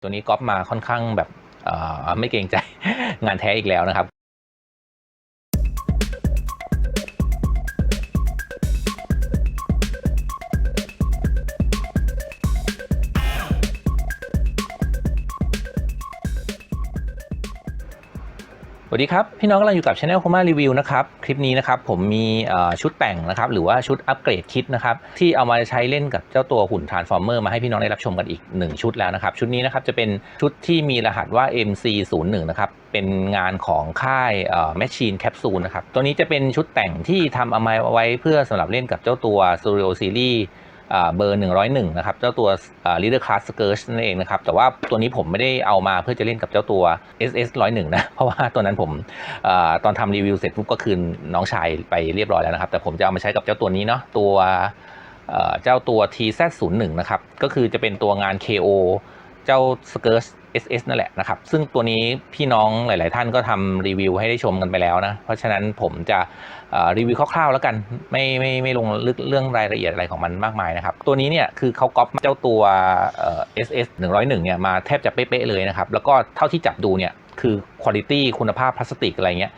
ตัวนี้ก๊อปมาค่อนข้างแบบไม่เกรงใจงานแท้อีกแล้วนะครับ สวัสดีครับ พี่น้องกำลังอยู่กับช anel คม่ารีวิวนะครับ คลิปนี้นะครับผมมีชุดแต่งนะครับหรือว่าชุดอัปเกรดคิดนะครับที่เอามาใช้เล่นกับเจ้าตัวหุ่น Transformer มาให้พี่น้องได้รับชมกันอีก 1 ชุดแล้วนะครับ ชุดนี้นะครับจะเป็นชุดที่มีรหัสว่า MC01 นะครับเป็นงานของค่ายเอ่อ Machine Capsule นะครับตัวนี้จะเป็นชุดแต่งที่ทำเอามาไว้เพื่อสำหรับเล่นกับเจ้าตัว Studio Series เบอร์ 101 นะครับ เจ้าตัว Leader Class Scourge นั่นเองนะครับ แต่ว่าตัวนี้ผมไม่ได้เอามาเพื่อจะเล่นกับเจ้าตัว SS 101 นะ เพราะว่าตัวนั้นผมอตอนทำรีวิวเสร็จปุ๊บก็คืนน้องชายไปเรียบร้อยแล้วนะครับ แต่ผมจะเอามาใช้กับเจ้าตัวนี้เนาะ ตัวเอ่อเจ้าตัว TZ01 นะครับ ก็คือจะเป็นตัวงาน KO เจ้า Scourge SS นั่นแหละนะครับ ซึ่งตัวนี้พี่น้องหลาย ๆ ท่านก็ทำรีวิวให้ได้ชมกันไปแล้วนะ เพราะฉะนั้นผมจะรีวิวคร่าว ๆ แล้วกัน ไม่ไม่ไม่ลงลึกเรื่องรายละเอียดอะไรของมันมากมายนะครับ ตัวนี้เนี่ยคือเขาก๊อปเจ้าตัวเอ่อ SS 101 เนี่ยมาแทบจะเป๊ะ ๆ เลยนะครับ แล้วก็เท่าที่จับดูเนี่ยคือคุณภาพคุณภาพพลาสติกอะไรเงี้ย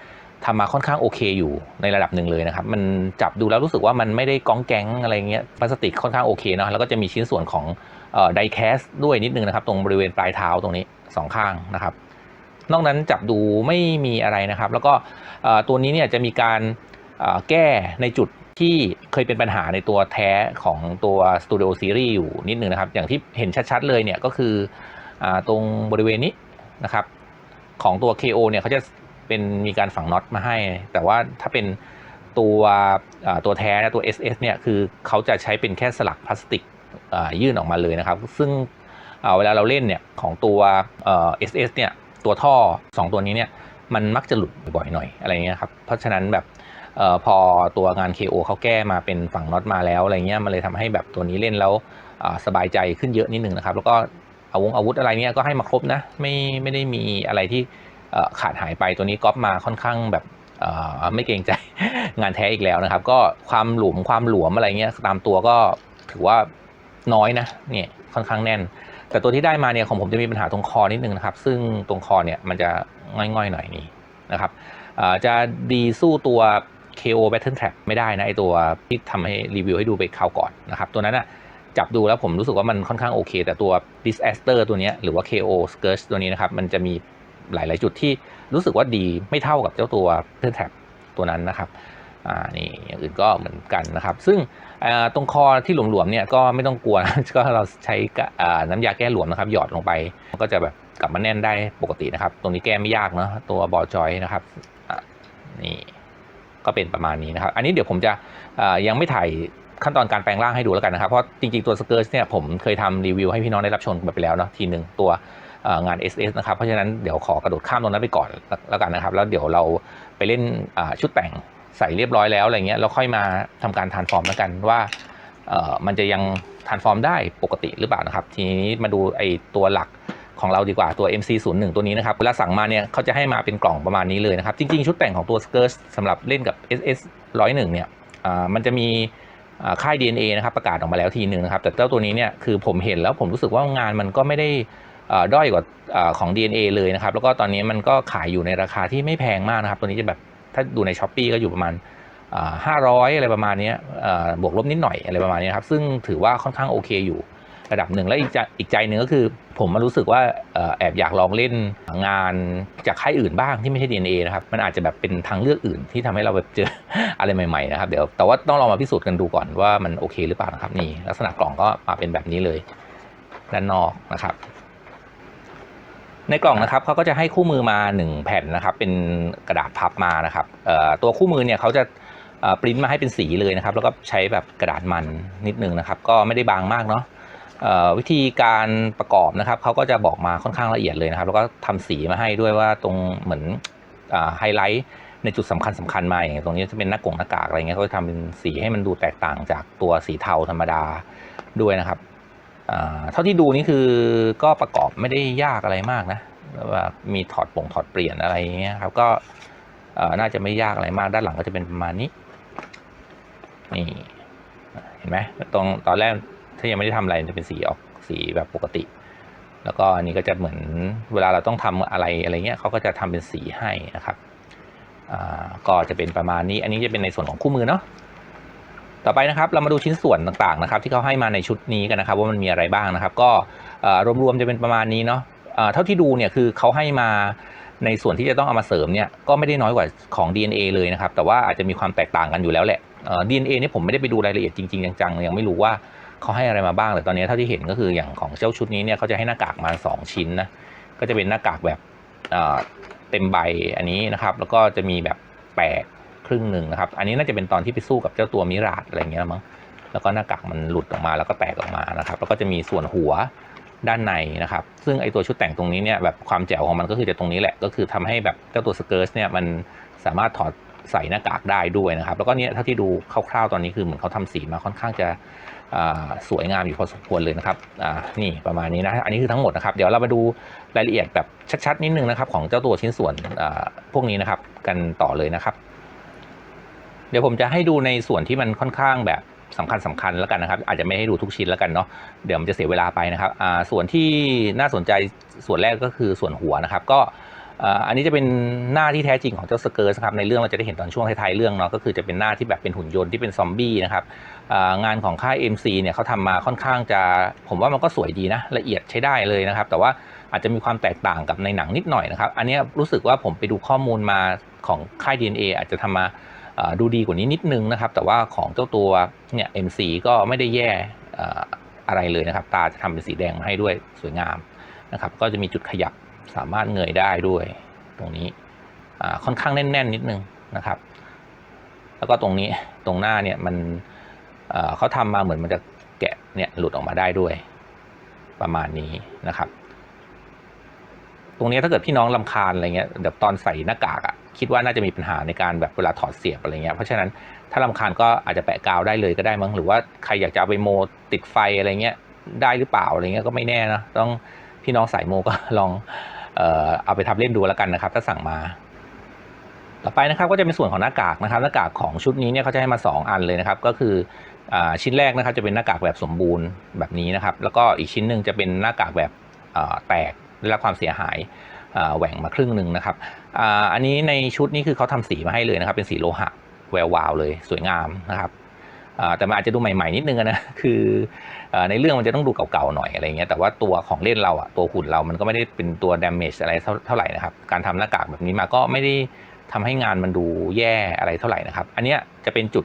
ทำมาค่อนข้างโอเคอยู่ในระดับหนึ่งเลยนะครับ มันจับดูแล้วรู้สึกว่ามันไม่ได้ก้องแก๊งอะไรเงี้ยพลาสติกค่อนข้างโอเคเนาะแล้วก็จะมีชิ้นส่วนของ ไดแคสด้วยนิดนึงนะครับ ตรงบริเวณปลายเท้าตรงนี้สองข้างนะครับ นอกนั้นจับดูไม่มีอะไรนะครับ แล้วก็ตัวนี้เนี่ยจะมีการแก้ในจุดที่เคยเป็นปัญหาในตัวแท้ของตัว Studio Series อยู่นิดนึงนะครับ อย่างที่เห็นชัดๆเลยเนี่ยก็คืออตรงบริเวณนี้นะครับ ของตัว KO เนี่ยเขาจะเป็นมีการฝังน็อตมาให้ แต่ว่าถ้าเป็นตัวตัวแท้นะตัว SS เนี่ยคือเขาจะใช้เป็นแค่สลักพลาสติก ยื่นออกมาเลยนะครับ ซึ่งเวลาเราเล่นเนี่ยของตัวเอ่อ SS เนี่ยตัวท่อ 2 ตัวนี้เนี่ยมันมักจะหลุดบ่อยหน่อยอะไรเงี้ยครับเพราะฉะนั้นแบบออพอตัวงาน KO เขาแก้มาเป็นฝั่งน็อตมาแล้วอะไรเงี้ยมันเลยทำให้แบบตัวนี้เล่นแล้วสบายใจขึ้นเยอะนิดนึงนะครับ แล้วก็อาวงอาวุธอะไรเนี่ยก็ให้มาครบนะไม่ไม่ได้มีอะไรที่ขาดหายไปตัวนี้ก๊อปมาค่อนข้างแบบไม่เกรงใจงานแท้อีกแล้วนะครับ ก็ความหลวมความหลวมอะไรเงี้ยตามตัวก็ถือว่า น้อยนะเนี่ยค่อนข้างแน่น แต่ตัวที่ได้มาเนี่ยของผมจะมีปัญหาตรงคอนิดนึงนะครับ ซึ่งตรงคอเนี่ยมันจะง่อยๆหน่อยนี่นะครับจะดีสู้ตัว KO Battle Trap ไม่ได้นะไอตัวที่ทำให้รีวิวให้ดูไปคราวก่อนนะครับ ตัวนั้นอะจับดูแล้วผมรู้สึกว่ามันค่อนข้างโอเค แต่ตัว Disaster ตัวนี้หรือว่า KO Scourge ตัวนี้นะครับ มันจะมีหลาย ๆ จุดที่รู้สึกว่าดีไม่เท่ากับเจ้าตัว Battle Trap ตัวนั้นนะครับ อ่านี่อย่างอื่นก็เหมือนกันนะครับ ซึ่งตรงคอที่หลวมๆเนี่ยก็ไม่ต้องกลัวก็เราใช้กะอ่าน้ำยาแก้หลวมนะครับ หยอดลงไปมันก็จะแบบกลับมาแน่นได้ปกตินะครับ ตรงนี้แก้ไม่ยากเนาะตัวบอลจอยนะครับนี่ก็เป็นประมาณนี้นะครับ อันนี้เดี๋ยวผมจะยังไม่ถ่ายขั้นตอนการแปลงร่างให้ดูแล้วกันนะครับ เพราะจริงๆตัวสเกิร์ตเนี่ยผมเคยทำรีวิวให้พี่น้องได้รับชมไปแล้วเนาะทีหนึ่งตัวเอ่องาน SS นะครับ เพราะฉะนั้นเดี๋ยวขอกระโดดข้ามตรงนั้นไปก่อนแล้วกันนะครับ แล้วเดี๋ยวเราไปเล่นชุดแต่ง ใส่เรียบร้อยแล้วอะไรเงี้ยแล้วค่อยมาทำการทานฟอร์มแล้วกันว่าเอ่อมันจะยังทานฟอร์มได้ปกติหรือเปล่านะครับ ทีนี้มาดูไอตัวหลักของเราดีกว่าตัว MC01 ตัวนี้นะครับเวลาสั่งมาเนี่ยเขาจะให้มาเป็นกล่องประมาณนี้เลยนะครับ จริง ๆ ชุดแต่งของตัว Skirt สำหรับเล่นกับ SS 101 เนี่ยมันจะมีค่าย DNA นะครับประกาศออกมาแล้วทีหนึ่งนะครับแต่เจ้าตัวนี้เนี่ยคือผมเห็นแล้วผมรู้สึกว่างานมันก็ไม่ได้ด้อยกว่าของ DNA เลยนะครับ แล้วก็ตอนนี้มันก็ขายอยู่ในราคาที่ไม่แพงมากนะครับ ตัวนี้จะแบบ ถ้าดูใน s h อ p e e ก็อยู่ประมาณห้าร้อยอะไรประมาณนี้บวกลบนิดหน่อยอะไรประมาณนี้ครับซึ่งถือว่าค่อนข้างโอเคอยู่ระดับหนึ่งแล้วอีกใจอีกใจหนึ่งก็คือ ผมมารู้สึกว่าแอบอยากลองเล่นงานจากค่ายอื่นบ้างที่ไม่ใช่ DNA นะครับ มันอาจจะแบบเป็นทางเลือกอื่นที่ทำให้เราแบบเจออะไรใหม่ๆนะครับเดี๋ยวแต่ว่าต้องลองมาพิสูจน์กันดูก่อนว่ามันโอเคหรือเปล่านะครับนี่ลักษณะกล่องก็มาเป็นแบบนี้เลย ด้านนอกนะครับ ในกล่องนะครับเขาก็จะให้คู่มือมา 1 แผ่นนะครับ เป็นกระดาษพับมานะครับตัวคู่มือเนี่ยเขาจะปริ้นมาให้เป็นสีเลยนะครับ แล้วก็ใช้แบบกระดาษมันนิดนึงนะครับ ก็ไม่ได้บางมากเนาะวิธีการประกอบนะครับเขาก็จะบอกมาค่อนข้างละเอียดเลยนะครับ แล้วก็ทำสีมาให้ด้วยว่าตรงเหมือนไฮไลท์ในจุดสำคัญสำคัญมาอย่างตรงนี้จะเป็นหน้ากงหน้ากากอะไรเงี้ยเขาจะทำเป็นสีให้มันดูแตกต่างจากตัวสีเทาธรรมดาด้วยนะครับเท่าที่ดูนี่คือก็ประกอบไม่ได้ยากอะไรมากนะ ว่ามีถอดป่งถอดเปลี่ยนอะไรอย่างเงี้ยครับก็น่าจะไม่ยากอะไรมากด้านหลังก็จะเป็นประมาณนี้นี่เห็นไหมตรงตอนแรกถ้ายังไม่ได้ทำอะไรจะเป็นสีออกสีแบบปกติ แล้วก็อันนี้ก็จะเหมือนเวลาเราต้องทำอะไรอะไรเงี้ยเขาก็จะทำเป็นสีให้นะครับก็จะเป็นประมาณนี้ อันนี้จะเป็นในส่วนของคู่มือเนาะต่อไปนะครับเรามาดูชิ้นส่วนต่างๆนะครับ ที่เขาให้มาในชุดนี้กันนะครับ ว่ามันมีอะไรบ้างนะครับ ก็รวมๆจะเป็นประมาณนี้เนาะ เท่าที่ดูเนี่ยคือเขาให้มาในส่วนที่จะต้องเอามาเสริมเนี่ยก็ไม่ได้น้อยกว่าของ DNA เลยนะครับ แต่ว่าอาจจะมีความแตกต่างกันอยู่แล้วแหละเอ่อ DNA เนี่ยผมไม่ได้ไปดูรายละเอียดจริง ๆ จังๆยังไม่รู้ว่าเขาให้อะไรมาบ้างแต่ตอนนี้เท่าที่เห็นก็คืออย่างของเจ้าชุดนี้เนี่ยเขาจะให้หน้ากากมา 2 ชิ้นนะก็จะเป็นหน้ากากแบบเอ่อเต็มใบอันนี้นะครับ แล้วก็จะมีแบบแปะครึ่งหนึ่งนะครับ อันนี้น่าจะเป็นตอนที่ไปสู้กับเจ้าตัวมิราดอะไรเงี้ยมั้งแล้วก็หน้ากากมันหลุดออกมาแล้วก็แตกออกมานะครับ แล้วก็จะมีส่วนหัว ด้านในนะครับ ซึ่งไอตัวชุดแต่งตรงนี้เนี่ยแบบความแจ๋วของมันก็คือจะตรงนี้แหละ ก็คือทำให้แบบเจ้าตัวสเกิร์ตเนี่ยมันสามารถถอดใส่หน้ากากได้ด้วยนะครับ แล้วก็เนี่ยเท่าที่ดูคร่าวๆตอนนี้คือเหมือนเขาทำสีมาค่อนข้างจะสวยงามอยู่พอสมควรเลยนะครับนี่ประมาณนี้นะ อันนี้คือทั้งหมดนะครับ เดี๋ยวเรามาดูรายละเอียดแบบชัดๆนิดนึงนะครับ ของเจ้าตัวชิ้นส่วนพวกนี้นะครับ กันต่อเลยนะครับ เดี๋ยวผมจะให้ดูในส่วนที่มันค่อนข้างแบบ สำคัญสำคัญแล้วกันนะครับ อาจจะไม่ให้ดูทุกชิ้นแล้วกันเนาะเดี๋ยวมันจะเสียเวลาไปนะครับส่วนที่น่าสนใจส่วนแรกก็คือส่วนหัวนะครับ ก็อันนี้จะเป็นหน้าที่แท้จริงของเจ้าสเกิร์สครับในเรื่องเราจะได้เห็นตอนช่วงท้ายๆเรื่องเนาะก็คือจะเป็นหน้าที่แบบเป็นหุ่นยนต์ที่เป็นซอมบี้นะครับงานของค่าย MC เนี่ยเขาทำมาค่อนข้างจะผมว่ามันก็สวยดีนะละเอียดใช้ได้เลยนะครับ แต่ว่าอาจจะมีความแตกต่างกับในหนังนิดหน่อยนะครับ อันนี้รู้สึกว่าผมไปดูข้อมูลมาของค่าย DNA อาจจะทำมาอ่า ดูดีกว่านี้นิดนึงนะครับ แต่ว่าของเจ้าตัวเนี่ย MC ก็ไม่ได้แย่อะไรเลยนะครับ ตาจะทำเป็นสีแดงมาให้ด้วยสวยงามนะครับ ก็จะมีจุดขยับสามารถเงยได้ด้วย ตรงนี้ค่อนข้างแน่นๆนิดนึงนะครับ แล้วก็ตรงนี้ตรงหน้าเนี่ยมันเขาทำมาเหมือนมันจะแกะเนี่ยหลุดออกมาได้ด้วย ประมาณนี้นะครับ ตรงนี้ถ้าเกิดพี่น้องลำคาญอะไรเงี้ยแบบตอนใส่หน้ากากอะคิดว่าน่าจะมีปัญหาในการแบบเวลาถอดเสียบอะไรเงี้ยเพราะฉะนั้นถ้าลำคาญก็อาจจะแปะกาวได้เลยก็ได้มั้งหรือว่าใครอยากจะเอาไปโมติดไฟอะไรเงี้ยได้หรือเปล่าอะไรเงี้ยก็ไม่แน่นะต้องพี่น้องสายโมก็ลองเอ่อเอาไปทำเล่นดูแล้วกันนะครับ ถ้าสั่งมา ต่อไปนะครับก็จะเป็นส่วนของหน้ากากนะครับ หน้ากากของชุดนี้เนี่ยเขาจะให้มา 2 อันเลยนะครับ ก็คืออาชิ้นแรกนะครับจะเป็นหน้ากากแบบสมบูรณ์แบบนี้นะครับ แล้วก็อีกชิ้นหนึ่งจะเป็นหน้ากากแบบอ่าแตก ได้รับความเสียหายแหว่งมาครึ่งหนึ่งนะครับอันนี้ในชุดนี้คือเขาทำสีมาให้เลยนะครับ เป็นสีโลหะแวววาวเลยสวยงามนะครับแต่มันอาจจะดูใหม่ๆนิดนึงนะคือในเรื่องมันจะต้องดูเก่าๆหน่อยอะไรเงี้ยแต่ว่าตัวของเล่นเราอะตัวหุ่นเรามันก็ไม่ได้เป็นตัวด a ม a g e อะไรเท่าไหร่นะครับ การทำหน้ากากแบบนี้มาก็ไม่ได้ทำให้งานมันดูแย่อะไรเท่าไหร่นะครับ อันเนี้ยจะเป็นจุด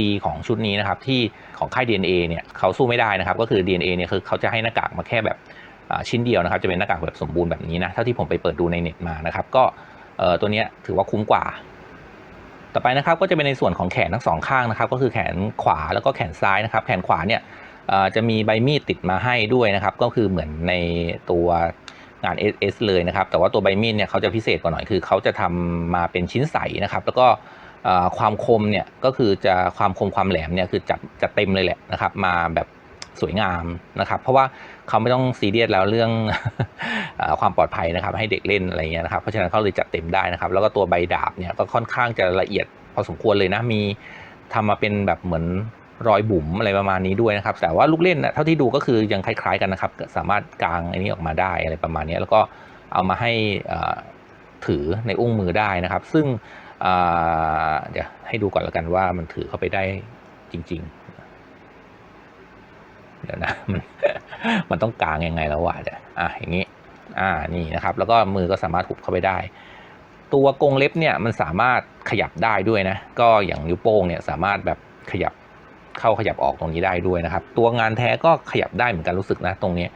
ดีของชุดนี้นะครับที่ของค่าย DNA เนี่ยเขาสู้ไม่ได้นะครับ ก็คือ DNA เนี่ยคือเขาจะให้หน้ากากมาแค่แบบ ชิ้นเดียวนะครับจะเป็นหน้ากากแบบสมบูรณ์แบบนี้นะเท่าที่ผมไปเปิดดูในเน็ตมานะครับก็ตัวนี้ถือว่าคุ้มกว่า ต่อไปนะครับก็จะเป็นในส่วนของแขนทั้งสองข้างนะครับ ก็คือแขนขวาแล้วก็แขนซ้ายนะครับ แขนขวาเนี่ยจะมีใบมีดติดมาให้ด้วยนะครับ ก็คือเหมือนในตัวงาน SS เลยนะครับ แต่ว่าตัวใบมีดเนี่ยเขาจะพิเศษกว่าหน่อยคือเขาจะทำมาเป็นชิ้นใสนะครับ แล้วก็ความคมเนี่ยก็คือจะความคมความแหลมเนี่ยคือจัดจัดเต็มเลยแหละนะครับ มาแบบ สวยงามนะครับ เพราะว่าเขาไม่ต้องซีเรียสแล้วเรื่องอความปลอดภัยนะครับ ให้เด็กเล่นอะไรเงี้ยนะครับเพราะฉะนั้นเขาเลยจัดเต็มได้นะครับ แล้วก็ตัวใบดาบเนี่ยก็ค่อนข้างจะละเอียดพอสมควรเลยนะมีทำมาเป็นแบบเหมือนรอยบุ๋มอะไรประมาณนี้ด้วยนะครับ แต่ว่าลูกเล่นนะเท่าที่ดูก็คือยังคล้ายๆกันนะครับ สามารถกางอันนี้ออกมาได้อะไรประมาณนี้ แล้วก็เอามาให้ถือในอุ้งมือได้นะครับ ซึ่งเดี๋ยวให้ดูก่อนล้วกันว่ามันถือเข้าไปได้จริง ๆ เดี๋ยวนะมันมันต้องกางยังไงแล้ววะเดี๋ยวอะอย่างนี้อ่านี่นะครับ แล้วก็มือก็สามารถหุบเข้าไปได้ ตัวกรงเล็บเนี่ยมันสามารถขยับได้ด้วยนะ ก็อย่างนิ้วโป้งเนี่ยสามารถแบบขยับเข้าขยับออกตรงนี้ได้ด้วยนะครับ ตัวงานแท้ก็ขยับได้เหมือนกันรู้สึกนะตรงนี้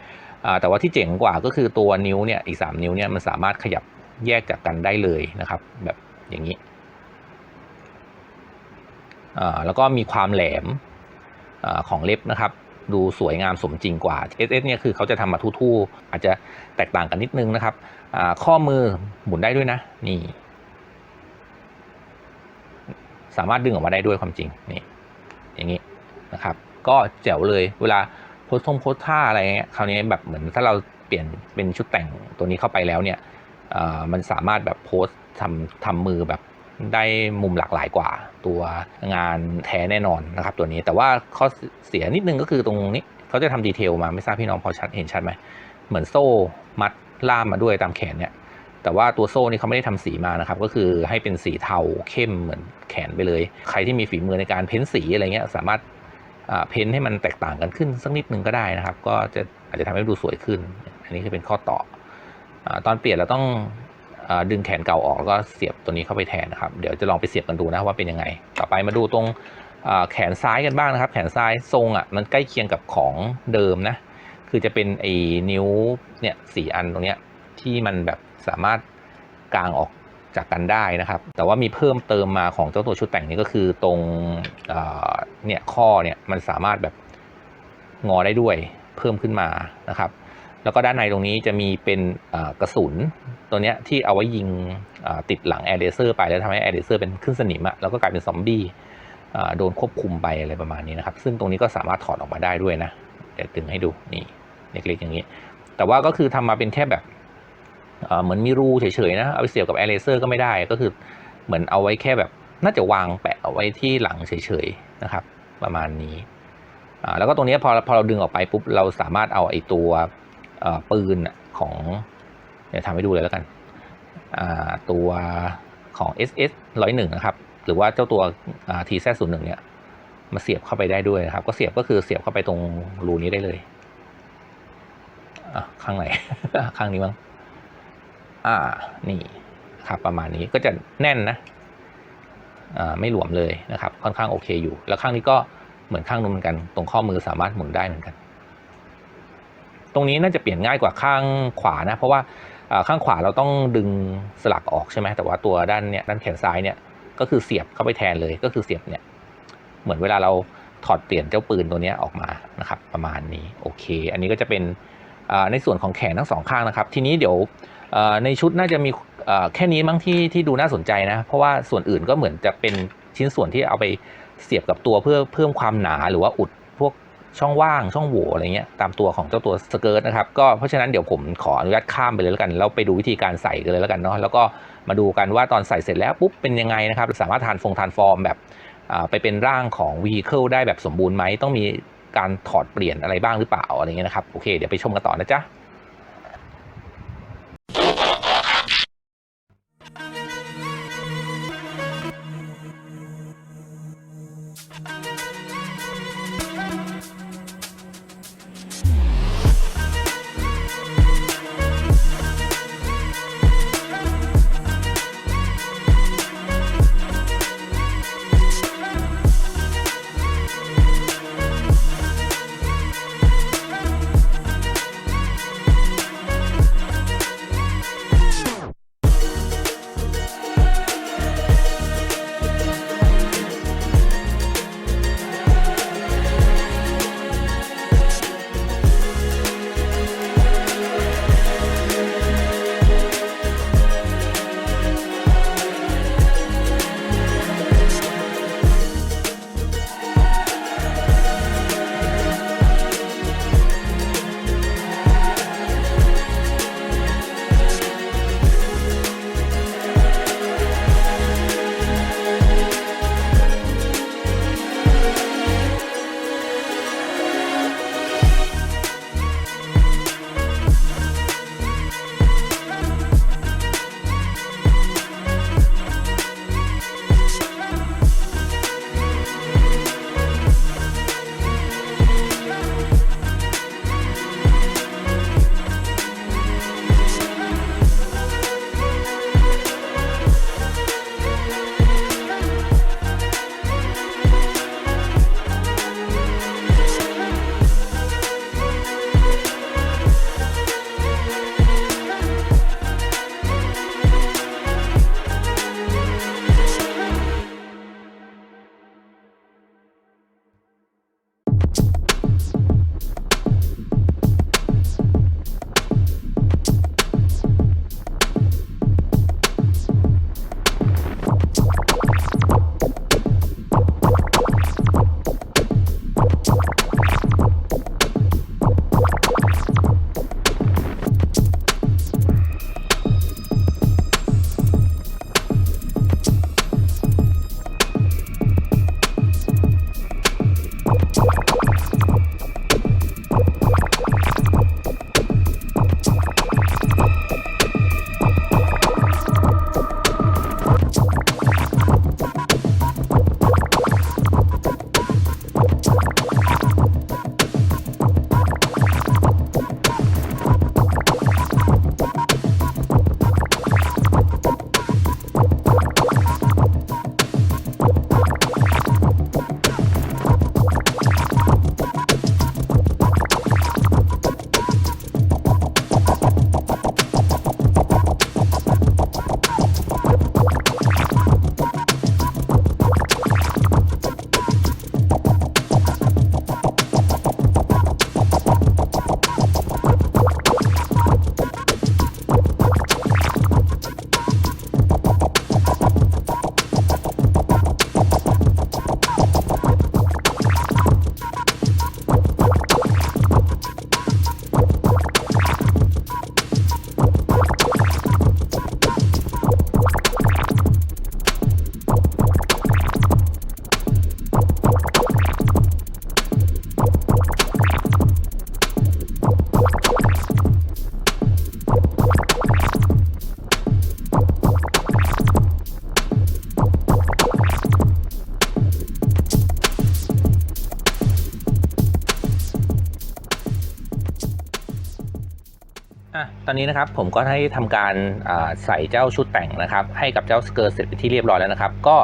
แต่ว่าที่เจ๋งกว่าก็คือตัวนิ้วเนี่ยอีก 3 นิ้วเนี่ยมันสามารถขยับแยกจากกันได้เลยนะครับ แบบอย่างนี้แล้วก็มีความแหลมอของเล็บนะครับ ดูสวยงามสมจริงกว่า SS เนี่ยคือเขาจะทำมาทู่ๆอาจจะแตกต่างกันนิดนึงนะครับข้อมือหมุนได้ด้วยนะนี่สามารถดึงออกมาได้ด้วยความจริงนี่อย่างนี้นะครับ ก็แจ๋วเลยเวลาโพสทงโพสท่าอะไรเงี้ยคราวนี้แบบเหมือนถ้าเราเปลี่ยนเป็นชุดแต่งตัวนี้เข้าไปแล้วเนี่ยมันสามารถแบบโพสทำทำมือแบบ ได้มุมหลากหลายกว่า ตัวงานแท้แน่นอนนะครับตัวนี้แต่ว่าข้อเสียนิดนึงก็คือตรงนี้เขาจะทำดีเทลมาไม่ทราบพี่น้องพอชัดเห็นชัดไหมเหมือนโซ่มัดล่ามมาด้วยตามแขนเนี่ยแต่ว่าตัวโซ่นี่เขาไม่ได้ทำสีมานะครับก็คือให้เป็นสีเทาเข้มเหมือนแขนไปเลย ใครที่มีฝีมือในการเพ้นสีอะไรเงี้ยสามารถเพ้นให้มันแตกต่างกันขึ้นสักนิดนึงก็ได้นะครับ ก็จะอาจจะทำให้ดูสวยขึ้น อันนี้คือเป็นข้อต่ออตอนเปลี่ยนเราต้อง ดึงแขนเก่าออกแล้วก็เสียบตัวนี้เข้าไปแทนนะครับ เดี๋ยวจะลองไปเสียบกันดูนะว่าเป็นยังไง ต่อไปมาดูตรงแขนซ้ายกันบ้างนะครับ แขนซ้ายทรงอะมันใกล้เคียงกับของเดิมนะ คือจะเป็นไอ้นิ้วเนี่ยสี่อันตรงเนี้ยที่มันแบบสามารถกางออกจากกันได้นะครับ แต่ว่ามีเพิ่มเติมมาของเจ้าตัวชุดแต่งนี้ก็คือตรงเนี่ยข้อเนี่ยมันสามารถแบบงอได้ด้วยเพิ่มขึ้นมานะครับ แล้วก็ด้านในตรงนี้จะมีเป็นกระสุนตัวเนี้ยที่เอาไว้ยิงติดหลังแอร์เดเซอร์ไปแล้วทำให้แอร์เดเซอร์เป็นขึ้นสนิมอะแล้วก็กลายเป็นซอมบี้โดนควบคุมไปอะไรประมาณนี้นะครับ ซึ่งตรงนี้ก็สามารถถอดออกมาได้ด้วยนะเดี๋ยวตึงให้ดูนี่เล็กๆอย่างนี้ แต่ว่าก็คือทำมาเป็นแค่แบบเหมือนมีรูเฉยๆนะเอาไปเสียบกับแอร์เลเซอร์ก็ไม่ได้ก็คือเหมือนเอาไว้แค่แบบน่าจะวางแปะเอาไว้ที่หลังเฉยๆนะครับ ประมาณนี้แล้วก็ตรงนี้พอพอเราดึงออกไปปุ๊บเราสามารถเอาไอ้ตัว ปืนของเดี๋ยวทำให้ดูเลยแล้วกันตัวของ SS 101 นะครับ หรือว่าเจ้าตัว TZ 0 1เนี่ยมาเสียบเข้าไปได้ด้วยนะครับ ก็เสียบก็คือเสียบเข้าไปตรงรูนี้ได้เลยข้างไหน ข้างนี้มั้งอ่า นี่ครับประมาณนี้ก็จะแน่นนะอ่าไม่หลวมเลยนะครับ ค่อนข้างโอเคอยู่ แล้วข้างนี้ก็เหมือนข้างนู้นเหมือนกัน ตรงข้อมือสามารถหมุนได้เหมือนกัน รงนี้น่าจะเปลี่ยนง่ายกว่าข้างขวานะ เพราะว่าข้างขวาเราต้องดึงสลักออกใช่ไหมแต่ว่าตัวด้านเนี่ยด้านแขนซ้ายเนี่ยก็คือเสียบเข้าไปแทนเลยก็คือเสียบเนี่ยเหมือนเวลาเราถอดเปลี่ยนเจ้าปืนตัวนี้ออกมานะครับประมาณนี้โอเค อันนี้ก็จะเป็นในส่วนของแขนทั้งสองข้างนะครับ ทีนี้เดี๋ยวในชุดน่าจะมีแค่นี้มั้งที่ที่ดูน่าสนใจนะ เพราะว่าส่วนอื่นก็เหมือนจะเป็นชิ้นส่วนที่เอาไปเสียบกับตัวเพื่อเพิ่มความหนาหรือว่าอุด ช่องว่างช่องโหว่อะไรเงี้ยตามตัวของเจ้าตัวสเกิร์ตนะครับก็เพราะฉะนั้นเดี๋ยวผมขออนุญาตข้ามไปเลยแล้วกันแล้วไปดูวิธีการใส่กันเลยแล้วกันเนาะแล้วก็มาดูกันว่าตอนใส่เสร็จแล้วปุ๊บเป็นยังไงนะครับสามารถทานฟงทานฟอร์มแบบไปเป็นร่างของวีเคิลได้แบบสมบูรณ์ไหมต้องมีการถอดเปลี่ยนอะไรบ้างหรือเปล่าอะไรเงี้ยนะครับโอเคเดี๋ยวไปชมกันต่อนะจ๊ะ นี้นะครับผมก็ได้ทำการใส่เจ้าชุดแต่งนะครับ ให้กับเจ้าสเกิร์ตเสร็จเป็นที่เรียบร้อยแล้วนะครับ ก็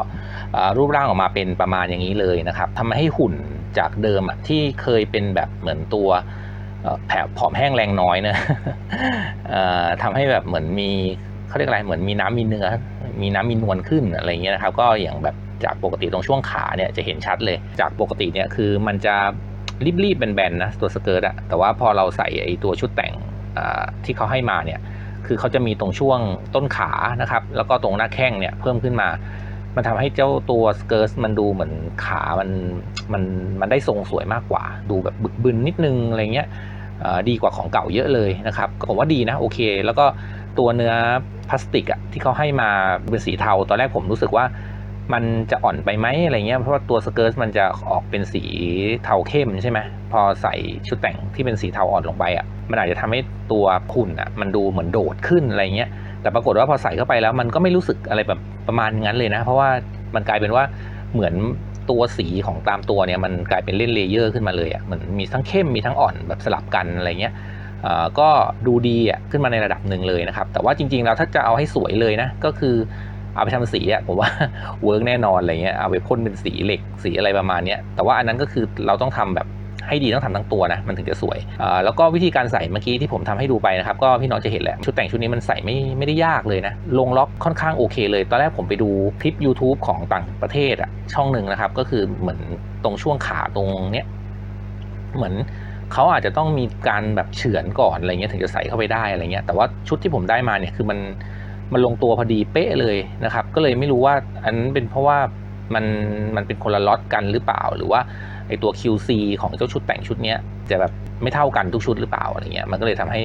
รูปร่างออกมาเป็นประมาณอย่างนี้เลยนะครับทำให้หุ่นจากเดิมที่เคยเป็นแบบเหมือนตัวแผลผอมแห้งแรงน้อยนะเอ่อทำให้แบบเหมือนมีเขาเรียกอะไรเหมือนมีน้ำมีเนื้อ มีน้ำมีนวลขึ้นอะไรเงี้ยนะครับ ก็อย่างแบบจากปกติตรงช่วงขาเนี่ยจะเห็นชัดเลย จากปกติเนี่ยคือมันจะรีบๆแบนๆนะตัวสเกิร์ตอะแต่ว่าพอเราใส่ไอตัวชุดแต่ง ที่เขาให้มาเนี่ยคือเขาจะมีตรงช่วงต้นขานะครับ แล้วก็ตรงหน้าแข้งเนี่ยเพิ่มขึ้นมา มันทำให้เจ้าตัวสเกิร์ตมันดูเหมือนขามันมันมันได้ทรงสวยมากกว่า ดูแบบบึกบึนนิดนึงอะไรเงี้ยอ่อดีกว่าของเก่าเยอะเลยนะครับก็ผมว่าดีนะโอเค แล้วก็ตัวเนื้อพลาสติกอะที่เขาให้มาเป็นสีเทา ตอนแรกผมรู้สึกว่า มันจะอ่อนไปไหมอะไรเงี้ยเพราะว่าตัวสเกิร์ตมันจะออกเป็นสีเทาเข้มใช่ไหมพอใส่ชุดแต่งที่เป็นสีเทาอ่อนลงไปอะมันอาจจะทำให้ตัวหุ่นอะมันดูเหมือนโดดขึ้นอะไรเงี้ยแต่ปรากฏว่าพอใส่เข้าไปแล้วมันก็ไม่รู้สึกอะไรแบบประมาณนั้นเลยนะ เพราะว่ามันกลายเป็นว่าเหมือนตัวสีของตามตัวเนี่ยมันกลายเป็นเล่นเลเยอร์ขึ้นมาเลยอะ่ะเหมือนมีทั้งเข้มมีทั้งอ่อนแบบสลับกันอะไรเงี้ยอ่อก็ดูดีอะขึ้นมาในระดับหนึ่งเลยนะครับ แต่ว่าจริงๆแล้วถ้าจะเอาให้สวยเลยนะก็คือ เอาไปทำสีอะผมว่าเวิร์กแน่นอนอะไรเงี้ยเอาไปพ่นเป็นสีเหล็กสีอะไรประมาณเนี้ยแต่ว่าอันนั้นก็คือเราต้องทำแบบให้ดีต้องทำทั้งตัวนะมันถึงจะสวยอ่าแล้วก็วิธีการใส่เมื่อกี้ที่ผมทำให้ดูไปนะครับก็พี่น้องจะเห็นแหละ ชุดแต่งชุดนี้มันใส่ไม่ไม่ได้ยากเลยนะ ลงล็อกค่อนข้างโอเคเลย ตอนแรกผมไปดูคลิป YouTube ของต่างประเทศอะช่องหนึ่งนะครับ ก็คือเหมือนตรงช่วงขาตรงเนี้ยเหมือนเขาอาจจะต้องมีการแบบเฉือนก่อนอะไรเงี้ยถึงจะใส่เข้าไปได้อะไรเงี้ยแต่ว่าชุดที่ผมได้มาเนี่ยคือมัน มันลงตัวพอดีเป๊ะเลยนะครับ ก็เลยไม่รู้ว่าอันนั้นเป็นเพราะว่ามันมันเป็นคนละล็อตกันหรือเปล่า หรือว่าไอตัว QC ของเจ้าชุดแต่งชุดเนี้ยจะแบบไม่เท่ากันทุกชุดหรือเปล่าอะไรเงี้ยมันก็เลยทำให้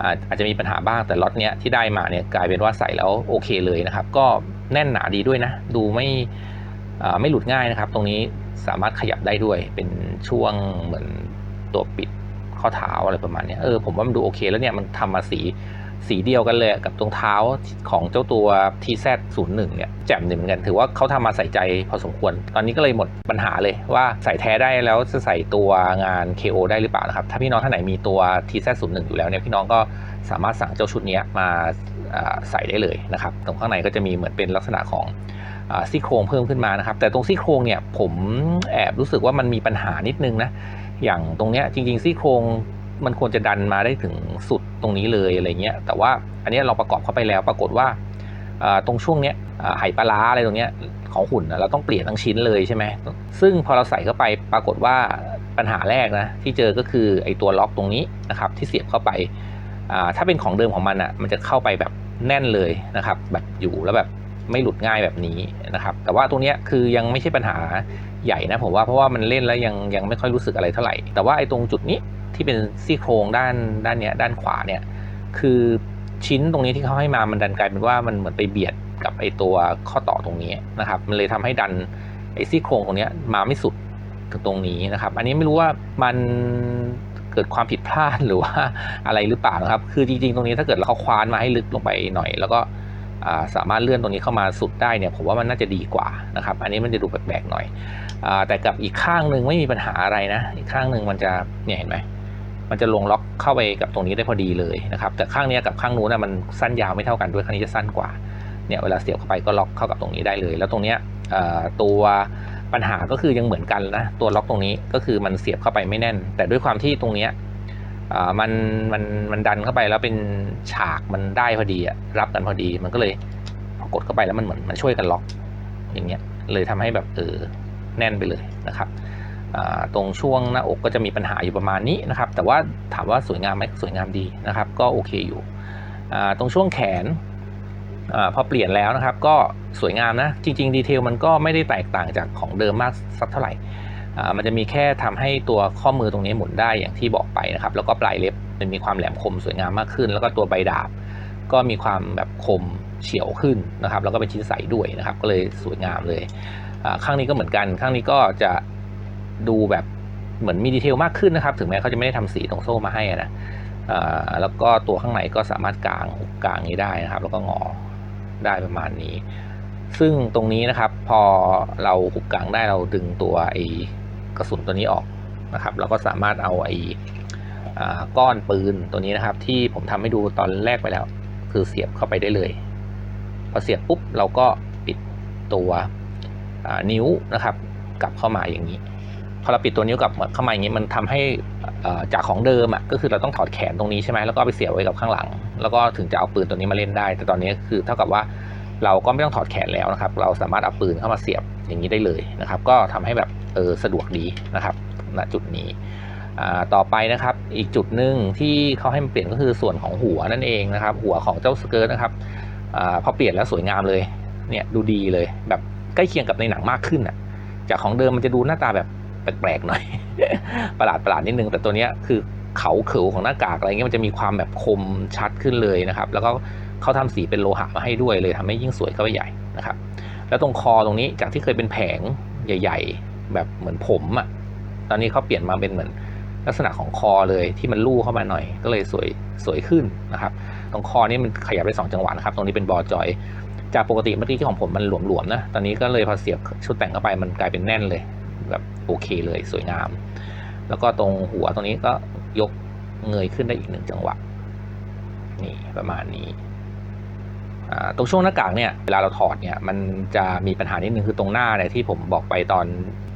อาอาจจะมีปัญหาบ้างแต่ล็อตเนี้ยที่ได้มาเนี่ยกลายเป็นว่าใส่แล้วโอเคเลยนะครับ ก็แน่นหนาดีด้วยนะ ดูไม่ไม่หลุดง่ายนะครับ ตรงนี้สามารถขยับได้ด้วยเป็นช่วงเหมือนตัวปิดข้อเท้าอะไรประมาณนี้เออผมว่ามันดูโอเคแล้วเนี่ยมันทำมาสี สีเดียวกันเลยกับตรงเท้าของเจ้าตัว TZ01 เนี่ยแจ่มดีเหมือนกันถือว่าเขาทำมาใส่ใจพอสมควร ตอนนี้ก็เลยหมดปัญหาเลยว่าใส่แท้ได้แล้วจะใส่ตัวงาน KO ได้หรือเปล่านะครับ ถ้าพี่น้องท่านไหนมีตัว TZ01 อยู่แล้วเนี่ยพี่น้องก็สามารถสั่งเจ้าชุดนี้มาใส่ได้เลยนะครับ ตรงข้างในก็จะมีเหมือนเป็นลักษณะของซี่โครงเพิ่มขึ้นมานะครับ แต่ตรงซี่โครงเนี่ยผมแอบรู้สึกว่ามันมีปัญหานิดนึงนะอย่างตรงเนี้ยจริงๆซี่โครงมันควรจะดันมาได้ถึงสุด ตรงนี้เลยอะไรเงี้ยแต่ว่าอันนี้เราประกอบเข้าไปแล้วปรากฏว่าตรงช่วงเนี้ยไหปลาร้าอะไรตรงเนี้ยของหุ่นเราต้องเปลี่ยนทั้งชิ้นเลยใช่ไหมซึ่งพอเราใส่เข้าไปปรากฏว่าปัญหาแรกนะที่เจอก็คือไอ้ตัวล็อกตรงนี้นะครับที่เสียบเข้าไปถ้าเป็นของเดิมของมันอะมันจะเข้าไปแบบแน่นเลยนะครับแบบอยู่แล้วแบบไม่หลุดง่ายแบบนี้นะครับ แต่ว่าตรงเนี้ยคือยังไม่ใช่ปัญหาใหญ่นะผมว่าเพราะว่ามันเล่นแล้วยังยังไม่ค่อยรู้สึกอะไรเท่าไหร่ แต่ว่าไอ้ตรงจุดนี้ ที่เป็นซี่โครงด้านด้านเนี้ยด้านขวาเนี่ย คือชิ้นตรงนี้ที่เขาให้มามันดันกลายเป็นว่ามันเหมือนไปเบียดกับไอตัวข้อต่อตรงนี้นะครับ มันเลยทำให้ดันไอซี่โครงตรงเนี้ยมาไม่สุดถึงตรงนี้นะครับ อันนี้ไม่รู้ว่ามันเกิดความผิดพลาดหรือว่าอะไรหรือเปล่านะครับ คือจริงๆ ตรงนี้ถ้าเกิดเราคว้านมาให้ลึกลงไปหน่อย แล้วก็าสามารถเลื่อนตรงนี้เข้ามาสุดได้เนี่ยผมว่ามันน่าจะดีกว่านะครับ อันนี้มันจะดูแปลกๆหน่อยอแต่กับอีกข้างหนึ่งไม่มีปัญหาอะไรนะ อีกข้างหนึ่งมันจะเนี่ยเห็นไหม มันจะลงล็อกเข้าไปกับตรงนี้ได้พอดีเลยนะครับ แต่ข้างนี้กับข้างนู้นนะมันสั้นยาวไม่เท่ากันด้วยข้างนี้จะสั้นกว่า เนี่ยเวลาเสียบเข้าไปก็ล็อกเข้ากับตรงนี้ได้เลย แล้วตรงเนี้ยตัวปัญหาก็คือยังเหมือนกันนะ ตัวล็อกตรงนี้ก็คือมันเสียบเข้าไปไม่แน่น แต่ด้วยความที่ตรงเนี้ยมันมันมันดันเข้าไปแล้วเป็นฉากมันได้พอดีอะรับกันพอดี มันก็เลยพอกดเข้าไปแล้วมันเหมือนมันช่วยกันล็อกอย่างเงี้ยเลยทำให้แบบเออแน่นไปเลยนะครับ ตรงช่วงหน้าอกก็จะมีปัญหาอยู่ประมาณนี้นะครับ แต่ว่าถามว่าสวยงามไหมสวยงามดีนะครับ ก็โอเคอยู่ตรงช่วงแขนอพอเปลี่ยนแล้วนะครับ ก็สวยงามนะจริงๆดีเทลมันก็ไม่ได้แตกต่างจากของเดิมมากสักเท่าไหร่มันจะมีแค่ทำให้ตัวข้อมือตรงนี้หมุนได้อย่างที่บอกไปนะครับ แล้วก็ปลายเล็บมันมีความแหลมคมสวยงามมากขึ้น แล้วก็ตัวใบดาบ ก็มีความแบบคมเฉียวขึ้นนะครับ แล้วก็เป็นชิ้นใสด้วยนะครับ ก็เลยสวยงามเลยข้างนี้ก็เหมือนกันข้างนี้ก็จะ ดูแบบเหมือนมีดีเทลมากขึ้นนะครับ ถึงแม้เขาจะไม่ได้ทำสีตรงโซ่มาให้นะแล้วก็ตัวข้างในก็สามารถกางกางนี้ได้นะครับ แล้วก็งอได้ประมาณนี้ ซึ่งตรงนี้นะครับพอเราหุบกางได้เราดึงตัวไอ้กระสุนตัวนี้ออกนะครับเราก็สามารถเอาไอ้อ่าก้อนปืนตัวนี้นะครับ ที่ผมทำให้ดูตอนแรกไปแล้ว คือเสียบเข้าไปได้เลย พอเสียบปุ๊บเราก็ปิดตัวนิ้วนะครับ กลับเข้ามาอย่างนี้ พอเราปิดตัวนิ้วกับเข้ามาอย่างนี้มันทำให้อ่อจากของเดิมอะก็คือเราต้องถอดแขนตรงนี้ใช่ไหมแล้วก็ไปเสียบไว้กับข้างหลัง แล้วก็ถึงจะเอาปืนตัวนี้มาเล่นได้ แต่ตอนนี้คือเท่ากับว่าเราก็ไม่ต้องถอดแขนแล้วนะครับ เราสามารถเอาปืนเข้ามาเสียบอย่างนี้ได้เลยนะครับ ก็ทำให้แบบเออสะดวกดีนะครับณจุดนี้อ่าต่อไปนะครับอีกจุดหนึ่งที่เขาให้มันเปลี่ยนก็คือส่วนของหัวนั่นเองนะครับ หัวของเจ้าสเกิร์ตนะครับอาพอเปลี่ยนแล้วสวยงามเลยเนี่ยดูดีเลยแบบใกล้เคียงกับในหนังมากขึ้นอะจากของเดิมมันจะดูหน้าตาแบบ แปลกๆหน่อย ประหลาดประหลาดนิดนึง แต่ตัวนี้คือเขาเขิวของหน้ากากอะไรเงี้ยมันจะมีความแบบคมชัดขึ้นเลยนะครับ แล้วก็เขาทำสีเป็นโลหะมาให้ด้วยเลยทำให้ยิ่งสวยเข้าไปใหญ่นะครับ แล้วตรงคอตรงนี้จากที่เคยเป็นแผงใหญ่ ๆ แบบเหมือนผมอะ่ะตอนนี้เขาเปลี่ยนมาเป็นเหมือนลักษณะของคอเลยที่มันลู่เข้ามาหน่อย ก็เลยสวยสวยขึ้นนะครับ ตรงคอนี่มันขยับไปสองจังหวะนะครับ ตรงนี้เป็นบอจอย จากปกติเมื่อกี้ที่ของผมมันหลวมๆนะ ตอนนี้ก็เลยพอเสียบชุดแต่งเข้าไปมันกลายเป็นแน่นเลย โอเคเลยสวยงาม แล้วก็ตรงหัวตรงนี้ก็ยกเงยขึ้นได้อีกหนึ่งจังหวะนี่ประมาณนี้ตรงช่วงหน้ากากเนี่ยเวลาเราถอดเนี่ยมันจะมีปัญหานิดนึงคือตรงหน้าเนี่ยที่ผมบอกไปตอน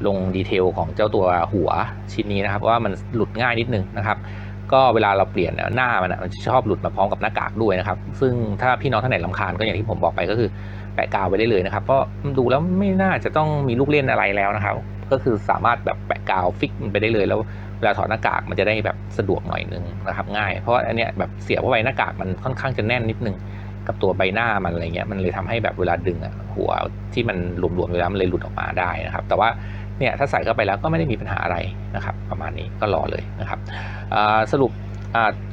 ลงดีเทลของเจ้าตัวหัวชิ้นนี้นะครับว่ามันหลุดง่ายนิดนึงนะครับ ก็เวลาเราเปลี่ยนหน้ามันมันจะชอบหลุดมาพร้อมกับหน้ากากด้วยนะครับ ซึ่งถ้าพี่น้องท่านไหนลำคาญก็อย่างที่ผมบอกไปก็คือแปะกาวไว้ได้เลยนะครับเพราะดูแล้วไม่น่าจะต้องมีลูกเล่นอะไรแล้วนะครับ ก็คือสามารถแบบแปะกาวฟิกมันไปได้เลยแล้วเวลาถอดหน้ากากมันจะได้แบบสะดวกหน่อยนึงนะครับง่าย เพราะอันเนี้ยแบบเสียบเข้าไปหน้ากากมันค่อนข้างจะแน่นนิดนึงกับตัวใบหน้ามันอะไรเงี้ยมันเลยทำให้แบบเวลาดึงอะหัวที่มันหลวมๆเวลามันเลยหลุดออกมาได้นะครับ แต่ว่าเนี่ยถ้าใส่เข้าไปแล้วก็ไม่ได้มีปัญหาอะไรนะครับ ประมาณนี้ก็รอเลยนะครับสรุป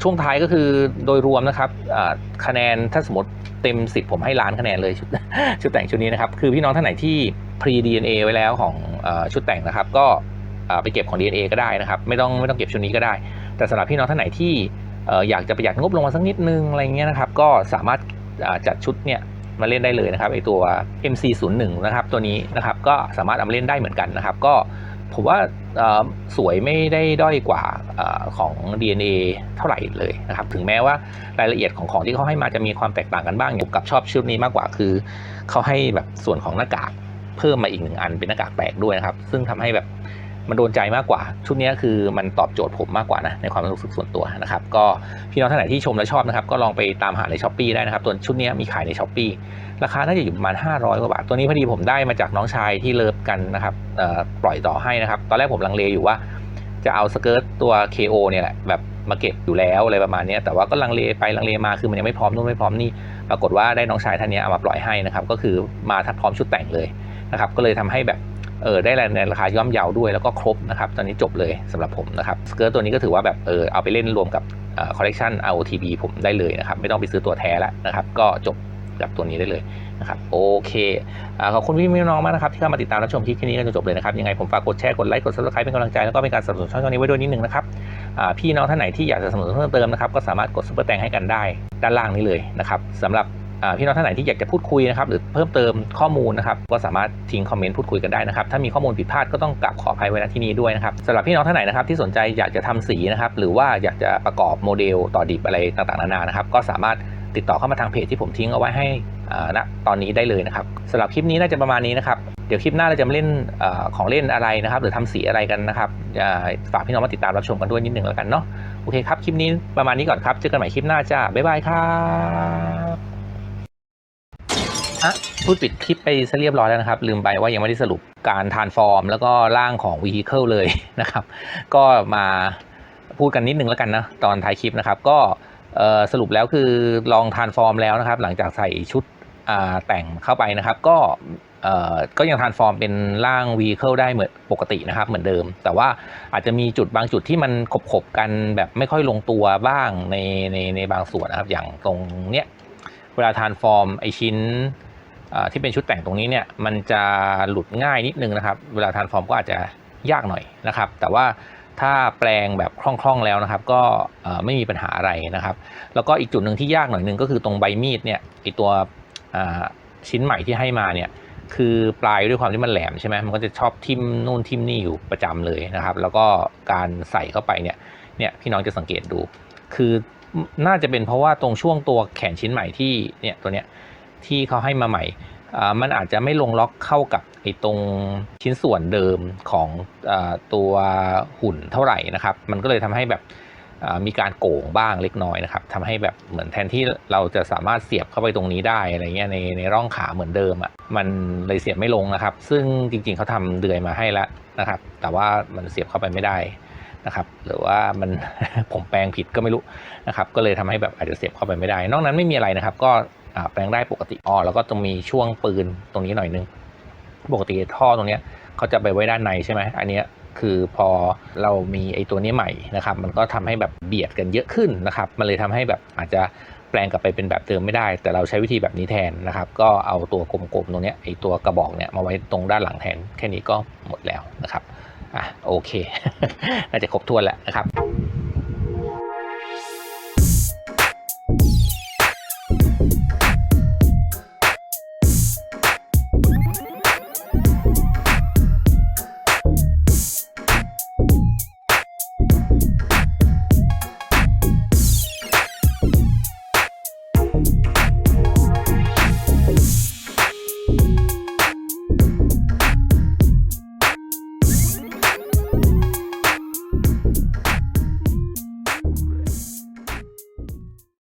ช่วงท้ายก็คือโดยรวมนะครับคะแนนถ้าสมมติเต็ม10ผมให้ล้านคะแนนเลยชุดชุดแต่งชุดนี้นะครับ คือพี่น้องท่านไหนที่ pre DNA ไว้แล้วของอชุดแต่งนะครับ ก็ไปเก็บของ DNA ก็ได้นะครับ ไม่ต้องไม่ต้องเก็บชุดนี้ก็ได้ แต่สำหรับพี่น้องท่านไหนที่อยากจะประหยัดงบลงมาสักนิดนึงอะไรเงี้ยนะครับ ก็สามารถจัดชุดเนี่ยมาเล่นได้เลยนะครับไอตัว MC01 นะครับตัวนี้นะครับก็สามารถเอามาเล่นได้เหมือนกันนะครับ ก็ผมว่าสวยไม่ได้ด้อยกว่าอของ DNA เท่าไหร่เลยนะครับ ถึงแม้ว่ารายละเอียดของของที่เขาให้มาจะมีความแตกต่างกันบ้างผมกับชอบชุดนี้มากกว่าคือเขาให้แบบส่วนของหน้ากาก เพิ่มมาอีกหนึ่งอันเป็นหน้ากากแปลกด้วยนะครับ ซึ่งทำให้แบบมันโดนใจมากกว่า ชุดนี้คือมันตอบโจทย์ผมมากกว่านะในความรู้สึกส่วนตัวนะครับ ก็พี่น้องท่านไหนที่ชมและชอบนะครับ ก็ลองไปตามหาในช้อปปีได้นะครับ ตัวชุดนี้มีขายในช้อปปีราคาน่าจะอยู่ประมาณ 500 กว่าบาท ตัวนี้พอดีผมได้มาจากน้องชายที่เลิฟกันนะครับปล่อยต่อให้นะครับ ตอนแรกผมลังเลอยู่ว่า จะเอาสเกิร์ตตัว KO เนี่ยแหละแบบมาเก็บอยู่แล้วอะไรประมาณนี้แต่ว่าก็ลังเลไปลังเลมาคือมันยังไม่พร้อมนู่นไม่พร้อมนี่ปรากฏว่าได้น้องชายท่านนี้เอามาปล่อยให้นะครับ ก็คือมาทัดพร้อมชุดแต่งเลย นะครับก็เลยทำให้แบบเออได้ในราคาย่อมเยาด้วยแล้วก็ครบนะครับตอนนี้จบเลยสำหรับผมนะครับสเกิร์ตตัวนี้ก็ถือว่าแบบเออเอาไปเล่นรวมกับคอลเลกชัน ROTB ผมได้เลยนะครับไม่ต้องไปซื้อตัวแท้แล้วนะครับก็จบกับตัวนี้ได้เลยนะครับโอเคอขอบคุณพี่น้องมากนะครับที่เข้ามาติดตามรับชมคลิปนี้กันจนจบเลยนะครับยังไงผมฝากกดแชร์กดไลค์กด subscribe เป็นกำลังใจแล้วก็เป็นการสนับสนุนช่องนี้ไว้ด้วยนิดนึงนะครับพี่น้องท่านไหนที่อยากจะสนับสนุนเพิ่มเติมนะครับก็สามารถกดซุปเปอร์แตงให้กันได้ด้านล่างนี้เลยนะครับสำหรับ พี่น้องท่านไหนที่อยากจะพูดคุยนะครับหรือเพิ่มเติมข้อมูลนะครับก็สามารถทิ้งคอมเมนต์พูดคุยกันได้นะครับถ้ามีข้อมูลผิดพลาดก็ต้องกราบขออภัยไว้ณที่นี้ด้วยนะครับสำหรับพี่น้องท่านไหนนะครับที่สนใจอยากจะทำสีนะครับหรือว่าอยากจะประกอบโมเดลต่อดิบอะไรต่างๆนานานะครับก็สามารถติดต่อเข้ามาทางเพจที่ผมทิ้งเอาไว้ให้ณตอนนี้ได้เลยนะครับสำหรับคลิปนี้น่าจะประมาณนี้นะครับเดี๋ยวคลิปหน้าเราจะมาเล่นอของเล่นอะไรนะครับ หรือทำสีอะไรกันนะครับฝากพี่น้องมาติดตามรับชมกันด้วยนิดหนึ่งแล้วกันเนาะโอเคครับคลิปนี้ประมาณนี้ก่อนครับเจอกันใหม่คลิปหน้าจ้าบ๊ายบายครับ อะพูดปิดคลิปไปซะเรียบร้อยแล้วนะครับ ลืมไปว่ายังไม่ได้สรุปการทานฟอร์ม แล้วก็ร่างของ Vehicle เลยนะครับ ก็มาพูดกันนิดนึงแล้วกันนะ ตอนท้ายคลิปนะครับ ก็สรุปแล้วคือลองทานฟอร์มแล้วนะครับ หลังจากใส่ชุดแต่งเข้าไปนะครับ ก็ก็ยังทานฟอร์มเป็นร่าง Vehicle ได้เหมือนปกตินะครับเหมือนเดิม แต่ว่าอาจจะมีจุดบางจุดที่มันขบๆกันแบบไม่ค่อยลงตัวบ้างในในในบางส่วนนะครับ อย่างตรงเนี้ยเวลาทานฟอร์มไอชิ้น ที่เป็นชุดแต่งตรงนี้เนี่ยมันจะหลุดง่ายนิดนึงนะครับ เวลาทานฟอร์มก็อาจจะยากหน่อยนะครับ แต่ว่าถ้าแปลงแบบคล่องๆแล้วนะครับ ก็ไม่มีปัญหาอะไรนะครับ แล้วก็อีกจุดหนึ่งที่ยากหน่อยนึงก็คือตรงใบมีดเนี่ยไอตัวชิ้นใหม่ที่ให้มาเนี่ยคือปลายด้วยความที่มันแหลมใช่ไหมมันก็จะชอบทิ่มนู่นทิ่มนี่อยู่ประจำเลยนะครับ แล้วก็การใส่เข้าไปเนี่ยเนี่ยพี่น้องจะสังเกตดู คือน่าจะเป็นเพราะว่าตรงช่วงตัวแขนชิ้นใหม่ที่เนี่ยตัวเนี้ย ที่เขาให้มาใหม่อ่ามันอาจจะไม่ลงล็อกเข้ากับไอ้ตรงชิ้นส่วนเดิมของอตัวหุ่นเท่าไหร่นะครับ มันก็เลยทำให้แบบอ่ามีการโก่งบ้างเล็กน้อยนะครับทำให้แบบเหมือนแทนที่เราจะสามารถเสียบเข้าไปตรงนี้ได้อะไรเงี้ยในในร่องขาเหมือนเดิมอะมันเลยเสียบไม่ลงนะครับ ซึ่งจริงๆเขาทำเดือยมาให้แล้วนะครับ แต่ว่ามันเสียบเข้าไปไม่ได้นะครับ หรือว่ามันผมแปลงผิดก็ไม่รู้นะครับ ก็เลยทำให้แบบอาจจะเสียบเข้าไปไม่ได้ นอกนั้นไม่มีอะไรนะครับ ก็ แปลงได้ปกติอ๋อแล้วก็ตรงมีช่วงปืนตรงนี้หน่อยนึง ปกติท่อตรงเนี้ยเขาจะไปไว้ด้านในใช่ไหมอันเนี้ยคือพอเรามีไอ้ตัวนี้ใหม่นะครับ มันก็ทำให้แบบเบียดกันเยอะขึ้นนะครับ มันเลยทำให้แบบอาจจะแปลงกลับไปเป็นแบบเดิมไม่ได้ แต่เราใช้วิธีแบบนี้แทนนะครับ ก็เอาตัวกลมๆตรงนี้ไอ้ตัวกระบอกเนี่ยมาไว้ตรงด้านหลังแทน แค่นี้ก็หมดแล้วนะครับ อะโอเค น่าจะครบถ้วนแล้วนะครับ